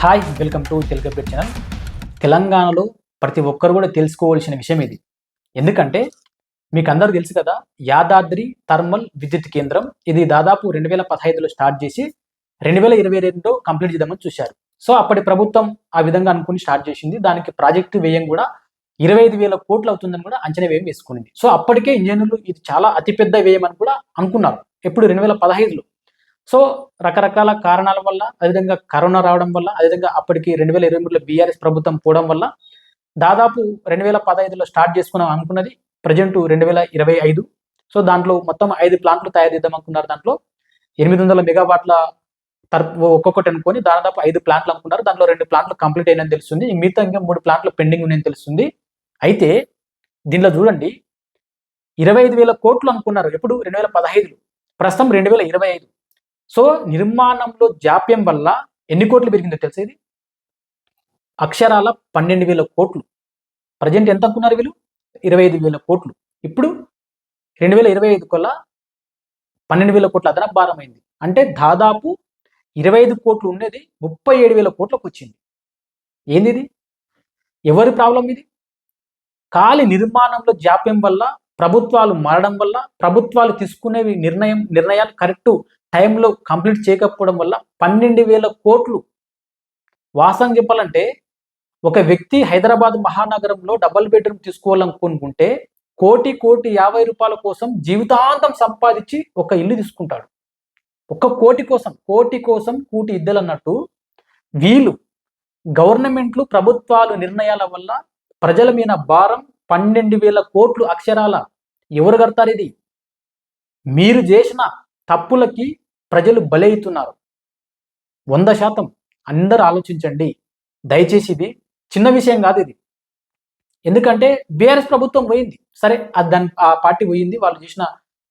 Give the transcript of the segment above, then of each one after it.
Hi welcome to Telugu update channel తెలంగాణలో ప్రతి ఒక్కరు కూడా తెలుసుకోవాల్సిన విషయం ఇది. ఎందుకంటే మీకు అందరూ తెలుసు కదా యాదాద్రి థర్మల్ విద్యుత్ కేంద్రం ఇది దాదాపు రెండు వేల పదహైదులో స్టార్ట్ చేసి రెండు వేల ఇరవై రెండులో కంప్లీట్ చేద్దామని చూశారు. సో అప్పటి ప్రభుత్వం ఆ విధంగా అనుకుని స్టార్ట్ చేసింది. దానికి ప్రాజెక్టు వ్యయం కూడా ఇరవై ఐదు వేల కోట్లు అవుతుందని కూడా అంచనా వ్యయం వేసుకునింది. సో అప్పటికే ఇంజనీర్లు ఇది చాలా అతిపెద్ద వ్యయం అని కూడా అనుకున్నారు. ఎప్పుడు? రెండు వేల పదహైదులో. సో రకరకాల కారణాల వల్ల అదేవిధంగా కరోనా రావడం వల్ల అదేవిధంగా అప్పటికి రెండు వేల ఇరవై మూడులో బీఆర్ఎస్ ప్రభుత్వం పోవడం వల్ల దాదాపు రెండు వేల పదహైదులో స్టార్ట్ చేసుకున్నాం అనుకున్నది. ప్రజెంట్ రెండు వేల ఇరవై ఐదు. సో దాంట్లో మొత్తం ఐదు ప్లాంట్లు తయారు చేద్దాం అనుకున్నారు దాంట్లో. ఎనిమిది వందల మెగావాట్ల తరపు ఒక్కొక్కటి అనుకొని దాదాపు ఐదు ప్లాంట్లు అనుకున్నారు. దాంట్లో రెండు ప్లాంట్లు కంప్లీట్ అయినని తెలుస్తుంది. మిగతా ఇంకా మూడు ప్లాంట్లు పెండింగ్ ఉన్నాయని తెలుస్తుంది. అయితే దీనిలో చూడండి. ఇరవై ఐదు వేల కోట్లు అనుకున్నారు. ఎప్పుడు? రెండు వేల పదహైదులో. ప్రస్తుతం రెండు వేల ఇరవై ఐదు. సో నిర్మాణంలో జాప్యం వల్ల ఎన్ని కోట్లు పెరిగిందో తెలిసేది ఇది? అక్షరాల పన్నెండు వేల కోట్లు. ప్రజెంట్ ఎంత అనుకున్నారు వీళ్ళు? ఇరవై ఐదు వేల కోట్లు. ఇప్పుడు రెండు వేల ఇరవై ఐదు కల్లా పన్నెండు వేల కోట్ల అదనపు భారమైంది అంటే దాదాపు ఇరవై ఐదు కోట్లు ఉండేది ముప్పై ఏడు వేల కోట్లకు వచ్చింది. ఏంది ఇది? ఎవరి ప్రాబ్లం ఇది? ఖాళీ నిర్మాణంలో జాప్యం వల్ల ప్రభుత్వాలు మారడం వల్ల ప్రభుత్వాలు తీసుకునేవి నిర్ణయం నిర్ణయాలు కరెక్ట్ టైంలో కంప్లీట్ చేయకపోవడం వల్ల పన్నెండు వేల కోట్లు వాసం చెప్పాలంటే ఒక వ్యక్తి హైదరాబాద్ మహానగరంలో డబుల్ బెడ్రూమ్ తీసుకోవాలనుకుంటే కోటి కోటి యాభై రూపాయల కోసం జీవితాంతం సంపాదించి ఒక ఇల్లు తీసుకుంటాడు. ఒక కోటి కోసం కోటి కోసం కూటి ఇద్దలు అన్నట్టు వీళ్ళు గవర్నమెంట్లు ప్రభుత్వాలు నిర్ణయాల వల్ల ప్రజల మీద భారం పన్నెండు వేల కోట్లు అక్షరాల ఎవరు కడతారు ఇది? మీరు చేసిన తప్పులకి ప్రజలు బలైతున్నారు. వంద శాతం అందరు ఆలోచించండి. దయచేసి ఇది చిన్న విషయం కాదు ఇది. ఎందుకంటే బీఆర్ఎస్ ప్రభుత్వం పోయింది. సరే దాని ఆ పార్టీ పోయింది. వాళ్ళు చేసిన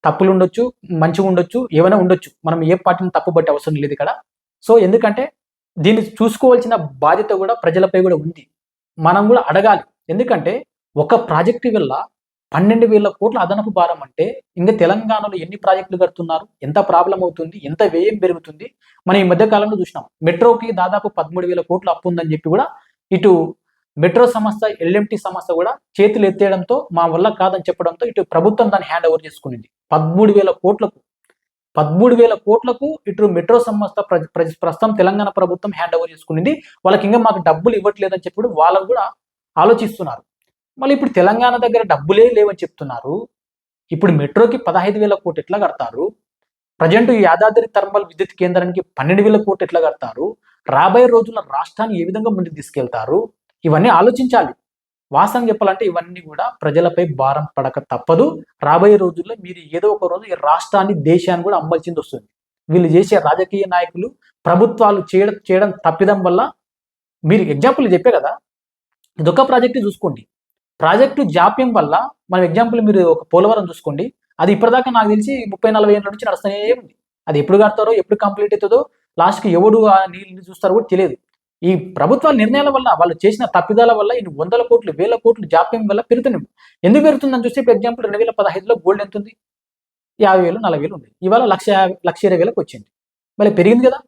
తప్పులు ఉండొచ్చు మంచిగా ఉండొచ్చు ఏమైనా ఉండొచ్చు. మనం ఏ పార్టీని తప్పు పట్టే అవసరం లేదు ఇక్కడ. సో ఎందుకంటే దీన్ని చూసుకోవాల్సిన బాధ్యత కూడా ప్రజలపై కూడా ఉంది. మనం కూడా అడగాలి. ఎందుకంటే ఒక ప్రాజెక్టు వల్ల పన్నెండు వేల కోట్ల అదనపు భారం అంటే ఇంకా తెలంగాణలో ఎన్ని ప్రాజెక్టులు కడుతున్నారు? ఎంత ప్రాబ్లం అవుతుంది? ఎంత వ్యయం పెరుగుతుంది? మనం ఈ మధ్య కాలంలో చూసినాం. మెట్రోకి దాదాపు పదమూడు వేల కోట్లు అప్పు ఉందని చెప్పి కూడా ఇటు మెట్రో సంస్థ ఎల్ఎంటీ సంస్థ కూడా చేతులు ఎత్తేయడంతో మా వల్ల కాదని చెప్పడంతో ఇటు ప్రభుత్వం దాన్ని హ్యాండ్ ఓవర్ చేసుకునింది. పదమూడు వేల కోట్లకు పదమూడు వేల కోట్లకు ఇటు మెట్రో సంస్థ ప్రస్తుతం తెలంగాణ ప్రభుత్వం హ్యాండ్ ఓవర్ చేసుకునింది. వాళ్ళకి ఇంకా మాకు డబ్బులు ఇవ్వట్లేదని చెప్పి వాళ్ళకు కూడా ఆలోచిస్తున్నారు. మళ్ళీ ఇప్పుడు తెలంగాణ దగ్గర డబ్బులే లేవని చెప్తున్నారు. ఇప్పుడు మెట్రోకి పదహైదు వేల కోట్లు ఎట్లా కడతారు? ప్రజెంట్ యాదాద్రి థర్మల్ విద్యుత్ కేంద్రానికి పన్నెండు వేల కోట్లు ఎట్లా కడతారు? రాబోయే రోజుల్లో రాష్ట్రాన్ని ఏ విధంగా ముందుకు తీసుకెళ్తారు? ఇవన్నీ ఆలోచించాలి. వాస్తవం చెప్పాలంటే ఇవన్నీ కూడా ప్రజలపై భారం పడక తప్పదు. రాబోయే రోజుల్లో మీరు ఏదో ఒక రోజు ఈ రాష్ట్రాన్ని దేశాన్ని కూడా అమ్మాల్సింది వస్తుంది. వీళ్ళు చేసే రాజకీయ నాయకులు ప్రభుత్వాలు చేయడం చేయడం తప్పిదం వల్ల మీరు ఎగ్జాంపుల్ చెప్పే కదా? ఇదొక ప్రాజెక్ట్ చూసుకోండి. ప్రాజెక్టు జాప్యం వల్ల మనం ఎగ్జాంపుల్ మీరు ఒక పోలవరం చూసుకోండి. అది ఇప్పటిదాకా నాకు తెలిసి ముప్పై నలభై ఏళ్ళ నుంచి నడుస్తూనే ఉంది. అది ఎప్పుడు కడతారో ఎప్పుడు కంప్లీట్ అవుతుందో లాస్ట్కి ఎవడు ఆ నీళ్ళు చూస్తారో కూడా తెలియదు. ఈ ప్రభుత్వ నిర్ణయాల వల్ల వాళ్ళు చేసిన తప్పిదాల వల్ల ఇన్ని వందల కోట్లు వేల కోట్లు జాప్యం వల్ల పెరుగుతున్నాయి. ఎందుకు పెరుగుతుందని చూస్తే ఇప్పుడు ఎగ్జాంపుల్ రెండు వేల పదహైదులో గోల్డ్ ఎంత ఉంది? యాభై వేలు నలభై వేలు ఉంది. ఇవాళ లక్ష లక్ష ఇరవై వేలకు వచ్చింది. మళ్ళీ పెరిగింది కదా?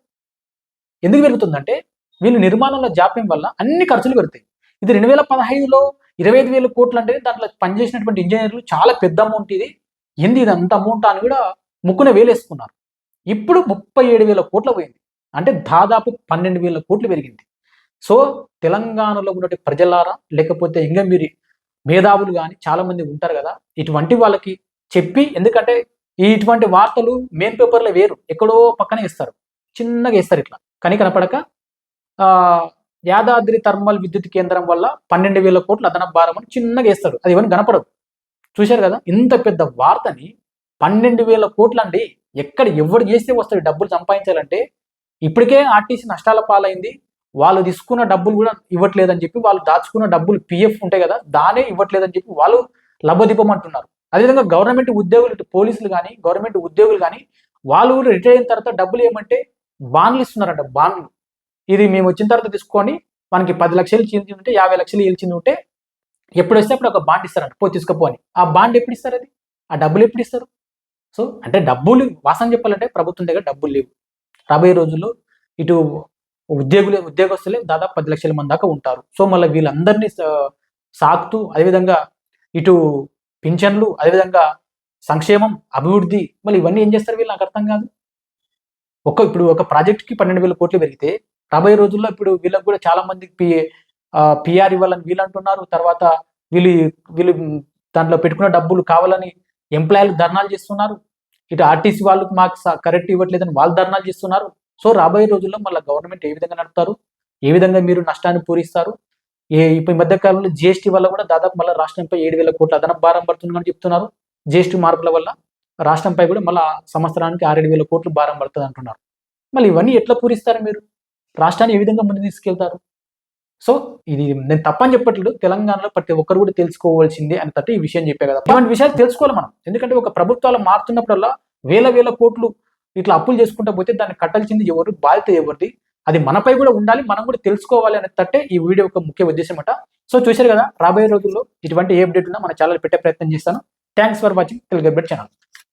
ఎందుకు పెరుగుతుందంటే వీళ్ళు నిర్మాణంలో జాప్యం వల్ల అన్ని ఖర్చులు పెరుగుతాయి. ఇది రెండు వేల పదహైదులో ఇరవై ఐదు వేల కోట్లు అంటే దాంట్లో పనిచేసినటువంటి ఇంజనీర్లు చాలా పెద్ద అమౌంట్ ఇది. ఏంది ఇది అంత అమౌంట్ అని కూడా ముక్కున వేలేసుకున్నారు. ఇప్పుడు ముప్పై ఏడు వేల కోట్ల పోయింది. అంటే దాదాపు పన్నెండు వేల కోట్లు పెరిగింది. సో తెలంగాణలో ఉన్నటువంటి ప్రజలారా లేకపోతే ఇంకా మీరు మేధావులు కానీ చాలామంది ఉంటారు కదా ఇటువంటి వాళ్ళకి చెప్పి ఎందుకంటే ఇటువంటి వార్తలు మెయిన్ పేపర్లో వేరు. ఎక్కడో పక్కనే ఇస్తారు చిన్నగా ఇస్తారు ఇట్లా. కని కనపడక యాదాద్రి థర్మల్ విద్యుత్ కేంద్రం వల్ల పన్నెండు వేల కోట్లు అదనపు భారం అని చిన్నగా వేస్తారు అది ఇవన్నీ కనపడదు చూశారు కదా? ఇంత పెద్ద వార్తని పన్నెండు వేల కోట్లు అండి ఎక్కడ ఎవరు చేస్తే వస్తాడు డబ్బులు సంపాదించాలంటే? ఇప్పటికే ఆర్టీసీ నష్టాల పాలైంది. వాళ్ళు తీసుకున్న డబ్బులు కూడా ఇవ్వట్లేదని చెప్పి వాళ్ళు దాచుకున్న డబ్బులు పిఎఫ్ ఉంటాయి కదా? దానే ఇవ్వట్లేదని చెప్పి వాళ్ళు లబ్బదీపమంటున్నారు అదేవిధంగా గవర్నమెంట్ ఉద్యోగులు ఇటు పోలీసులు కానీ గవర్నమెంట్ ఉద్యోగులు కానీ వాళ్ళు రిటైర్ అయిన తర్వాత డబ్బులు ఏమంటే బాన్లు ఇస్తున్నారంట. బాన్లు. ఇది మేము వచ్చిన తర్వాత తీసుకొని మనకి పది లక్షలు ఇచ్చింది ఉంటే యాభై లక్షలు ఇచ్చింది ఉంటే ఎప్పుడు వస్తే అప్పుడు ఒక బాండ్ ఇస్తారంట. పో తీసుకపో అని. ఆ బాండ్ ఎప్పుడు ఇస్తారు అది? ఆ డబ్బులు ఎప్పుడు ఇస్తారు? సో అంటే డబ్బులు వాసన చెప్పాలంటే ప్రభుత్వం దగ్గర డబ్బులు లేవు. రాబోయే రోజుల్లో ఇటు ఉద్యోగులే ఉద్యోగస్తులే దాదాపు పది లక్షల మంది దాకా ఉంటారు. సో మళ్ళీ వీళ్ళందరినీ సాగుతూ సాకుతూ అదేవిధంగా ఇటు పింఛన్లు అదేవిధంగా సంక్షేమం అభివృద్ధి మళ్ళీ ఇవన్నీ ఏం చేస్తారు వీళ్ళు? నాకు అర్థం కాదు. ఒక ఇప్పుడు ఒక ప్రాజెక్ట్కి పన్నెండు వేల కోట్లు పెరిగితే రాబోయే రోజుల్లో ఇప్పుడు వీళ్ళకి కూడా చాలా మందికి పి పిఆర్ ఇవ్వాలని వీళ్ళు అంటున్నారు తర్వాత వీళ్ళు వీళ్ళు దాంట్లో పెట్టుకున్న డబ్బులు కావాలని ఎంప్లాయీలు ధర్నాలు చేస్తున్నారు. ఇటు ఆర్టీసీ వాళ్ళకి మాకు కరెక్ట్ ఇవ్వట్లేదని వాళ్ళు ధర్నాలు చేస్తున్నారు. సో రాబోయే రోజుల్లో మళ్ళీ గవర్నమెంట్ ఏ విధంగా నడుపుతారు? ఏ విధంగా మీరు నష్టాన్ని పూరిస్తారు? ఏ ఇప్పుడు ఈ మధ్య కాలంలో జిఎస్టీ వల్ల కూడా దాదాపు మళ్ళీ రాష్ట్రంపై ఏడు వేల కోట్ల అదనపు భారం పడుతుందని చెప్తున్నారు. జిఎస్టీ మార్పుల వల్ల రాష్ట్రంపై కూడా మళ్ళీ సంవత్సరానికి ఆరేడు వేల కోట్లు భారం పడుతుంది అంటున్నారు మళ్ళీ ఇవన్నీ ఎట్లా పూరిస్తారు మీరు? రాష్ట్రాన్ని ఏ విధంగా ముందు తీసుకెళ్తారు? సో ఇది నేను తప్పని చెప్పట్లేదు. తెలంగాణలో ప్రతి ఒక్కరు కూడా తెలుసుకోవాల్సిందే అని తట్టు ఈ విషయం చెప్పే కదా. ఇలాంటి విషయాలు తెలుసుకోవాలి మనం. ఎందుకంటే ఒక ప్రభుత్వాలు మారుతున్నప్పుడల్లా వేల వేల కోట్లు ఇట్లా అప్పులు చేసుకుంటా పోతే దాన్ని కట్టాల్సింది ఎవరు బాధ్యత ఎవరిది? అది మనపై కూడా ఉండాలి మనం కూడా తెలుసుకోవాలి అనే తట్టే ఈ వీడియో యొక్క ముఖ్య ఉద్దేశం అట. సో చూశారు కదా రాబోయే రోజుల్లో ఇటువంటి ఏ అప్డేట్ ఉన్నా మన ఛానల్ పెట్టే ప్రయత్నం చేస్తాను. Thanks for watching Telugu update channel